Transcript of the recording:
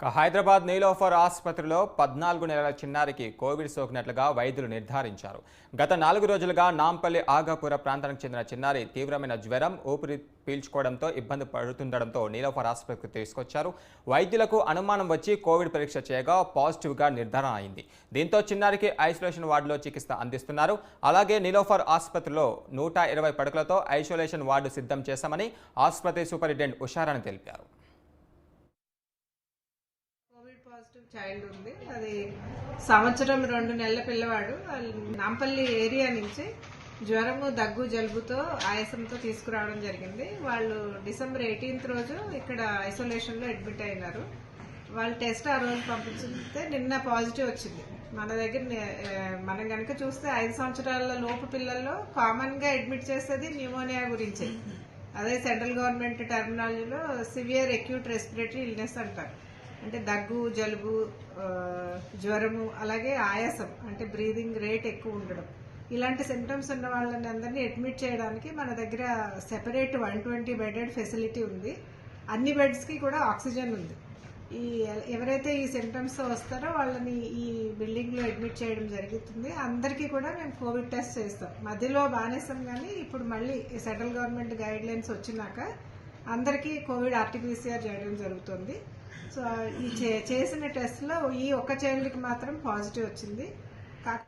హైదరాబాద్ నీలోఫర్ ఆసుపత్రిలో పద్నాలుగు నెలల చిన్నారికి కోవిడ్ సోకినట్లుగా వైద్యులు నిర్ధారించారు. గత నాలుగు రోజులుగా నాంపల్లి ఆగాపుర ప్రాంతానికి చెందిన చిన్నారి తీవ్రమైన జ్వరం ఊపిరి పీల్చుకోవడంతో ఇబ్బంది పడుతుండడంతో నీలోఫర్ ఆసుపత్రికి తీసుకొచ్చారు. వైద్యులకు అనుమానం వచ్చి కోవిడ్ పరీక్ష చేయగా పాజిటివ్గా నిర్ధారణ అయింది. దీంతో చిన్నారికి ఐసోలేషన్ వార్డులో చికిత్స అందిస్తున్నారు. అలాగే నీలోఫర్ ఆసుపత్రిలో నూట ఇరవై పడకలతో ఐసోలేషన్ వార్డు సిద్ధం చేశామని ఆసుపత్రి సూపరింటెండెంట్ ఉషారాణి తెలిపారు. పాజిటివ్ చైల్డ్ ఉంది. అది సంవత్సరం రెండు నెలల పిల్లవాడు. నాంపల్లి ఏరియా నుంచి జ్వరము దగ్గు జలుబుతో ఆయాసంతో తీసుకురావడం జరిగింది. వాళ్ళు డిసెంబర్ ఎయిటీన్త్ రోజు ఇక్కడ ఐసోలేషన్లో అడ్మిట్ అయినారు. వాళ్ళ టెస్ట్ ఆ రోజు పంపించితే నిన్న పాజిటివ్ వచ్చింది. మన దగ్గర మనం కనుక చూస్తే ఐదు సంవత్సరాల లోపు పిల్లల్లో కామన్గా అడ్మిట్ చేసేది న్యూమోనియా గురించే. అదే సెంట్రల్ గవర్నమెంట్ టర్మినాలజీలో సివియర్ అక్యూట్ రెస్పిరేటరీ ఇల్నెస్ అంటారు. అంటే దగ్గు జలుబు జ్వరము అలాగే ఆయాసం అంటే బ్రీదింగ్ రేట్ ఎక్కువ ఉండడం. ఇలాంటి సిమ్టమ్స్ ఉన్న వాళ్ళని అందరినీ అడ్మిట్ చేయడానికి మన దగ్గర separate one twenty bedded facility ఉంది. అన్ని బెడ్స్కి కూడా ఆక్సిజన్ ఉంది. ఈ ఎవరైతే ఈ సిమ్టమ్స్ వస్తారో వాళ్ళని ఈ బిల్డింగ్లో అడ్మిట్ చేయడం జరుగుతుంది. అందరికీ కూడా మేము కోవిడ్ టెస్ట్ చేస్తాం. మధ్యలో బానేస్తాం కానీ ఇప్పుడు మళ్ళీ సెంట్రల్ గవర్నమెంట్ గైడ్ లైన్స్ వచ్చినాక అందరికీ కోవిడ్ ఆర్టీపీసీఆర్ చేయడం జరుగుతుంది. సో ఈ చే- చేసిన టెస్ట్లో ఈ ఒక్క చైల్డ్కి మాత్రం పాజిటివ్ వచ్చింది.